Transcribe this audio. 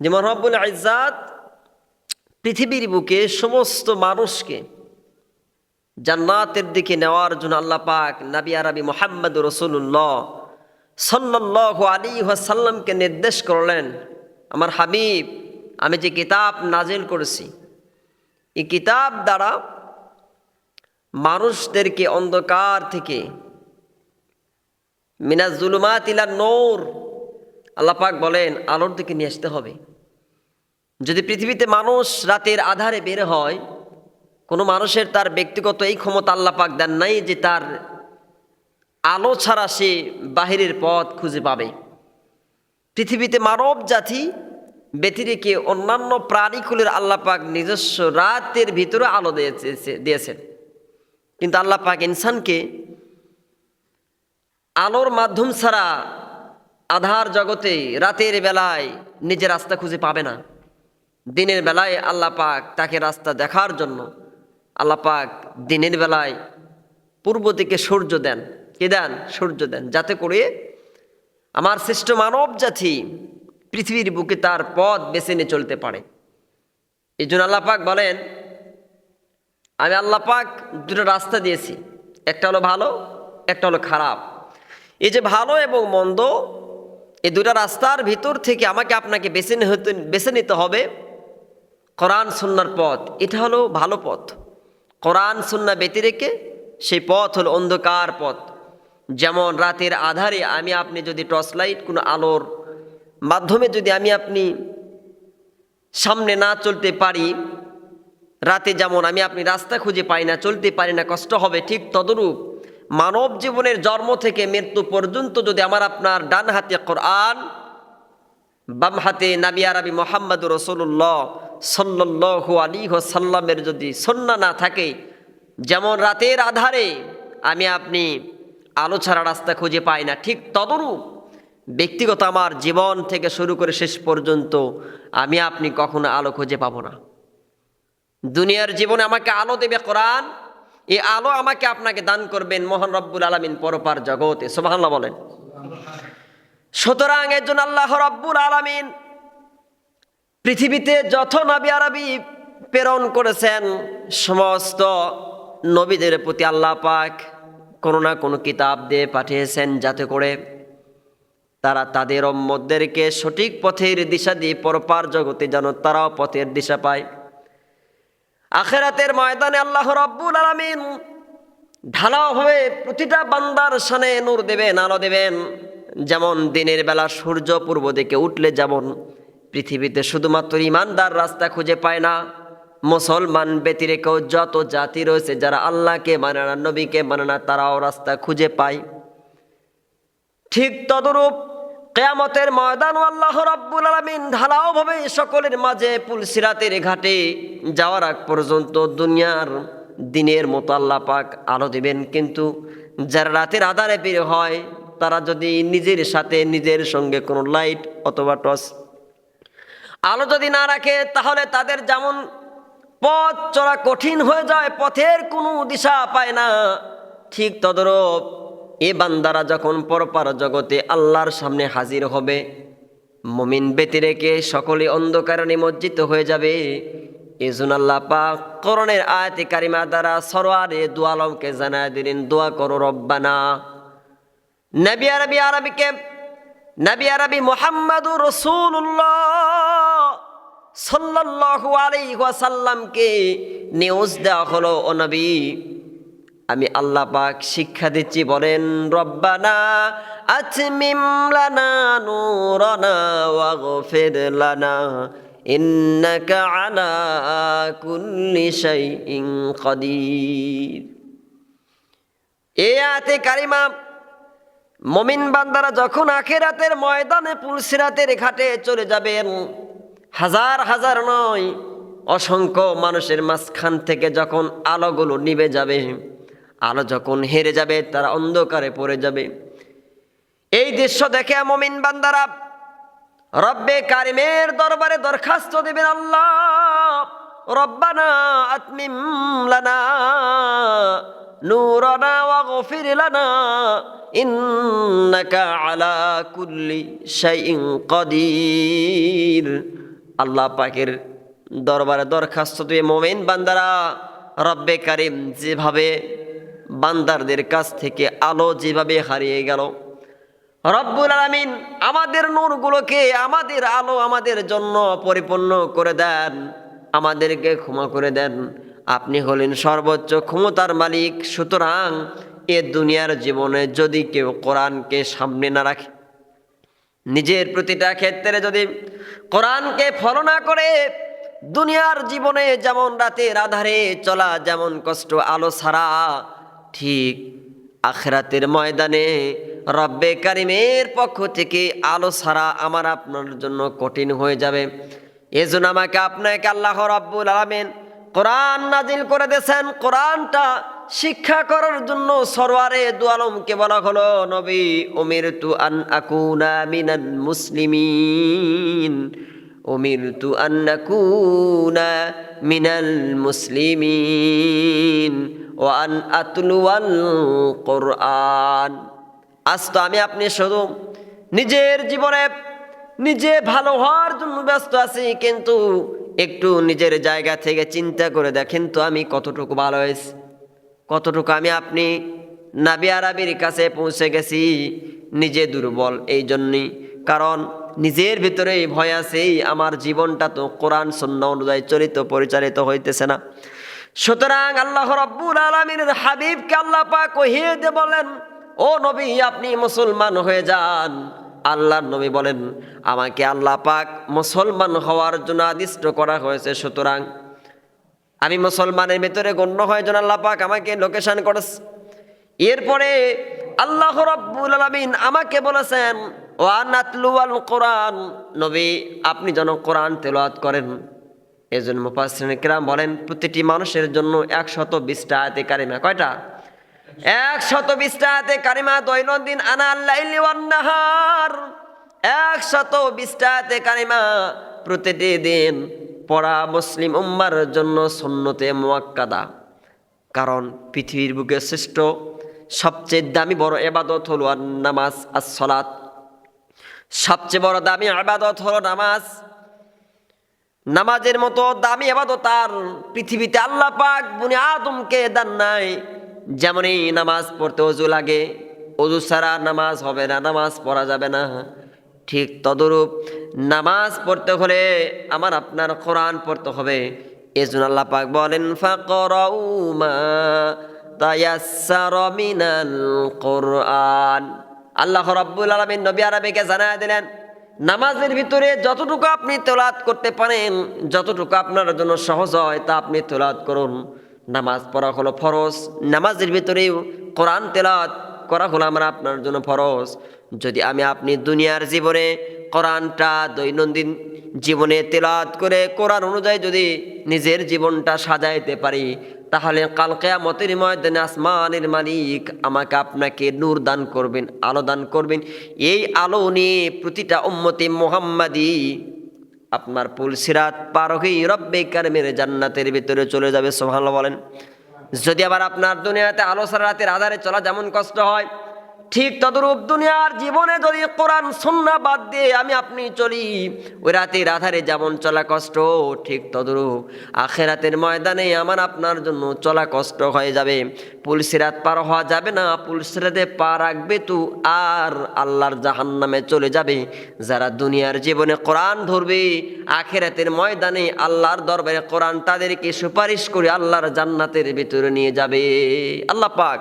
যেমন রব্বুল ইজাত পৃথিবীর বুকে সমস্ত মানুষকে জান্নাতের দিকে নেওয়ার জন্য আল্লাহ পাক নাবি আরবি মোহাম্মদ রসুল্লাহ সাল্লাহ আলী সাল্লামকে নির্দেশ করলেন, আমার হাবিব, আমি যে কিতাব নাজিল করেছি, এই কিতাব দ্বারা মানুষদেরকে অন্ধকার থেকে মিনাজ জুলুমাত ইলা নূর আল্লাহ পাক বলেন, আলোর দিকে নিয়ে আসতে হবে। যদি পৃথিবীতে মানুষ রাতের আধারে বের হয়, কোনো মানুষের তার ব্যক্তিগত এই ক্ষমতা আল্লাহ পাক দেন নাই যে তার আলো ছাড়া সে বাহিরের পথ খুঁজে পাবে। পৃথিবীতে মানব জাতি ব্যতিরেকে অন্যান্য প্রাণীকুলের আল্লাহ পাক নিজস্ব রাতের ভিতরে আলো দিয়েছে দিয়েছেন। কিন্তু আল্লাহ পাক ইনসানকে আলোর মাধ্যম ছাড়া আধার জগতে রাতের বেলায় নিজের রাস্তা খুঁজে পাবে না। দিনের বেলায় আল্লাহ পাক তাকে রাস্তা দেখার জন্য আল্লাহ পাক দিনের বেলায় পূর্ব দিকে সূর্য দেন। কে দেন? সূর্য দেন। যাতে করে আমার শ্রেষ্ঠ মানব জাতি পৃথিবীর বুকে তার পথ বেছে নিয়ে চলতে পারে। এই জন্য আল্লাহ পাক বলেন, আমি আল্লাহ পাক দুটো রাস্তা দিয়েছি। একটা হলো ভালো, একটা হলো খারাপ। এই যে ভালো এবং মন্দ এই দুটা রাস্তার ভিতর থেকে আমাকে আপনাকে বেছে নিতে বেছে নিতে হবে। কোরআন, সুন্নার পথ। এটা হলো ভালো পথ। কোরআন, সুন্না ব্যতি রেখে সেই পথ হলো অন্ধকার পথ। যেমন রাতের আধারে আমি আপনি যদি টর্চ লাইট, কোনো আলোর মাধ্যমে যদি আমি আপনি সামনে না চলতে পারি, রাতে যেমন আমি আপনি রাস্তা খুঁজে পাই না, চলতে পারি না, কষ্ট হবে, ঠিক তদরূপ মানব জীবনের জন্ম থেকে মৃত্যু পর্যন্ত যদি আমার আপনার ডান হাতে কোরআন, বাম হাতে নাবি আরবি মোহাম্মদ রসুল্লাহ সাল্লাহ আলী সাল্লামের যদি সন্না না থাকে, যেমন রাতের আধারে আমি আপনি আলো ছাড়া রাস্তা খুঁজে পাই না, ঠিক তদরূপ ব্যক্তিগত আমার জীবন থেকে শুরু করে শেষ পর্যন্ত আমি আপনি কখনো আলো খুঁজে পাবো না। দুনিয়ার জীবনে আমাকে আলো দেবে কোরআন এই আলো আমাকে আপনাকে দান করবেন মোহন রব্বুল আলমিন পরপার জগতে। সোমাহাল্লাহ বলেন। সুতরাং এর জন্য আল্লাহ রব্বুল আলমিন পৃথিবীতে যত নবী আরবি প্রেরণ করেছেন, সমস্ত নবীদের প্রতি আল্লাহ পাক কোনো না কোনো কিতাব দিয়ে পাঠিয়েছেন যাতে করে তারা তাদের অম্মদেরকে সঠিক পথের দিশা দিয়ে পরপার জগতে যেন তারাও পথের দিশা পায়। আখেরাতের ময়দানে আল্লাহ রব্বুল আলমিন ঢালাও হয়ে প্রতিটা বান্দার সানে নূর দেবেন, আলো দেবেন। যেমন দিনের বেলা সূর্য পূর্ব দিকে উঠলে যেমন পৃথিবীতে শুধুমাত্র ইমানদার রাস্তা খুঁজে পায় না, মুসলমান ব্যতিরেকেও যত জাতি রয়েছে যারা আল্লাহকে মানে না, নবীকে মানে না, তারাও রাস্তা খুঁজে পায়। ঠিক তদরূপ কেয়ামতের ময়দান, আল্লাহ রাব্বুল আলমিন ঢালাওভাবে সকলের মাঝে পুলসিরাতের ঘাটে যাওয়ার আগ পর্যন্ত দুনিয়ার দিনের মতো আল্লাহ পাক আলো দিবেন। কিন্তু যারা রাতের আধারে বের হয়, তারা যদি নিজের সাথে নিজের সঙ্গে কোনো লাইট অথবা টস আলো যদি না রাখে, তাহলে তাদের যেমন পথ চলা কঠিন হয়ে যায়, পথের কোনো দিশা পায় না, ঠিক তদরূপ এ বান্দারা যখন পরপার জগতে আল্লাহর সামনে হাজির হবে, মমিন ব্যতিরেকে সকলে অন্ধকারে নিমজ্জিত হয়ে যাবে। এজন্য আল্লাহ পাক করণের আয়াতে কারিমা দ্বারা সরোয়ারে দুয়ালমকে জানায় দিলেন, দোয়া করো রব্বানা। নবী আরবি আরবিকে, নবী আরবি মোহাম্মদুর রসুল্লাহ সাল্লাল্লাহু আলাইহি ওয়াসাল্লামকে নিউজ দেওয়া হলো, ও নবী আমি আল্লাহ পাক শিক্ষা দিচ্ছি, বলেন, রব্বানা আতমিম লানা, নূরানা ওয়াগফির লানা, ইন্নাকা আলা কুল্লি শাইইন কাদির। এ আয়াতে কারিমা, মমিন বান্দারা যখন আখেরাতের ময়দানে পুলসিরাতের ঘাটে চলে যাবেন, হাজার হাজার নয়, অসংখ্য মানুষের মাঝখান থেকে যখন আলোগুলো নিবে যাবে আলো যখন হেরে যাবে, তারা অন্ধকারে পড়ে যাবে। এই দৃশ্য দেখে মমিন বান্দারা রব্বে কারিমের দরবারে দরখাস্ত দেবেন, আল্লাহ, রব্বানা আতমিম লানা, নূরানা ওয়াগফির লানা, ইন্নাকা আলা কুল্লি শাইইন কাদির। আল্লাহ পাকের দরবারে দরখাস্ত দিয়ে মোমেন বান্দারা রব্বে কারিম যেভাবে বান্দারদের কাছ থেকে আলো যেভাবে হারিয়ে গেল। রব্বুল আলামিন আমাদের নূরগুলোকে আমাদের আলো আমাদের জন্য পরিপূর্ণ করে দেন, আমাদেরকে ক্ষমা করে দেন। আপনি হলেন সর্বোচ্চ ক্ষমতার মালিক, সুতরাং এ দুনিয়ার জীবনে যদি কেউ কোরআনকে সামনে না রাখে, নিজের প্রতিটা ক্ষেত্রে যদি কোরআনকে ফলো না করে, দুনিয়ার জীবনে যেমন রাতের আধারে চলা যেমন কষ্ট আলো ছাড়া ঠিক আখরাতের ময়দানে রব্বে কারিমের পক্ষ থেকে আলো ছাড়া আমার আপনার জন্য কঠিন হয়ে যাবে। এজন্য আমাকে আপনাকে আল্লাহ রব্বুল আলমেন কোরআন নাজিল করে দিয়েছেন। কোরআনটা শিক্ষা করার জন্য সরওয়ারে দু আলমকে বলা হলো, নবী ওমির তু আন আকুনা মিনাল মুসলিমিন ওমির তু আন আকুনা মিনাল মুসলিমিন। ও আন আতলুয়াল কোরআন। আজ তো আমি আপনি শুধু নিজের জীবনে নিজে ভালো হওয়ার জন্য ব্যস্ত আছি, কিন্তু একটু নিজের জায়গা থেকে চিন্তা করে দেখেন তো আমি কতটুকু ভালো হয়েছি। কতটুকু আমি আপনি নাবি আরবির কাছে পৌঁছে গেছি নিজে দুর্বল এই জন্যই কারণ নিজের ভিতরেই ভয় আছেই, আমার জীবনটা তো কোরআন সন্ন্য অনুযায়ী চলিত পরিচালিত হইতেছে না। সুতরাং আল্লাহ রব্বুল আলমিনের হাবিবকে আল্লাহ পাক দে বলেন, ও নবী, আপনি মুসলমান হয়ে যান। আল্লাহর নবী বলেন, আমাকে আল্লাহ পাক মুসলমান হওয়ার জন্য আদিষ্ট করা হয়েছে, সুতরাং আমি মুসলমানের ভেতরে গণ্য হয়ে যেন আল্লাহ পাক আমাকে লোকেশান করেছে। এরপরে আল্লাহ রব্বুল আলমিন আমাকে বলেছেন ওয়ান ওয়ানাতলুয়াল কোরআন। নবী, আপনি যেন কোরআন তেলোয়াত করেন। এজন্য মুফাসসিরিন কিরাম বলেন, প্রতিটি মানুষের জন্য একশত বিশটা আয়াতে কারিমা। কয়টা? একশত বিশটা আয়াতে কারিমা দৈনন্দিন আনা নাহার। একশত বিশটা আয়াতে কারিমা প্রতিটি দিন পড়া মুসলিম উম্মার জন্য সুন্নতে মুয়াক্কাদা। কারণ পৃথিবীর বুকে শ্রেষ্ঠ সবচেয়ে দামি বড় এবাদত হলো নামাজ আর সলাত সবচেয়ে বড় দামি আবাদত হলো নামাজ। নামাজের মতো দামি আবাদত আর পৃথিবীতে আল্লাহ পাক বুনি আদমকে দান নাই। যেমনই নামাজ পড়তে অজু লাগে, অজু ছাড়া নামাজ হবে না, নামাজ পড়া যাবে না। ঠিক তদরূপ নামাজ পড়তে হলে আমার আপনার কোরআন পড়তে হবে। এজন্য আল্লাহ পাক বলেন, ফাকরাউ মা তায়াসসারা মিনাল কোরআন। আল্লাহ রাব্বুল আলামিন নবী আরবিকে জানায় দিলেন নামাজের ভিতরে যতটুকু আপনি তেলাত করতে পারেন, যতটুকু আপনার জন্য সহজ হয়, তা আপনি তেলাত করুন। নামাজ পড়া হলো ফরজ, নামাজের ভিতরেও কোরআন তেলাত করা হলো আমার আপনার জন্য ফরজ। যদি আমি আপনি দুনিয়ার জীবনে কোরআনটা দৈনন্দিন জীবনে তেলাত করে, কোরআন অনুযায়ী যদি নিজের জীবনটা সাজাইতে পারি তাহলে কাল কেয়ামতের ময়দানে আসমানের মালিক আমাকে আপনাকে নূর দান করবেন, আলো দান করবেন। এই আলো নিয়ে প্রতিটা উম্মতে মোহাম্মাদি আপনার পুল সিরাত পার হয়ে রব্বে কারমের জান্নাতের ভিতরে চলে যাবে সোহাল বলেন। যদি আবার আপনার দুনিয়াতে আলো সারা রাতের আধারে চলা যেমন কষ্ট হয় ঠিক তদরূপ দুনিয়ার জীবনে যদি কোরআন, সুন্না বাদ দিয়ে আমি আপনি চলি, ওই রাতের আধারে যেমন চলা কষ্ট, ঠিক তদরূপ। আখেরাতের ময়দানে আমার আপনার জন্য চলা কষ্ট হয়ে যাবে। পুলসিরাত পার হওয়া যাবে না পুলসিরাতে পা রাখবে তো, আর আল্লাহর জাহান নামে চলে যাবে। যারা দুনিয়ার জীবনে কোরআন ধরবে, আখেরাতের ময়দানে আল্লাহর দরবারে কোরআন তাদেরকে সুপারিশ করে আল্লাহর জান্নাতের ভিতরে নিয়ে যাবে। আল্লাহ পাক।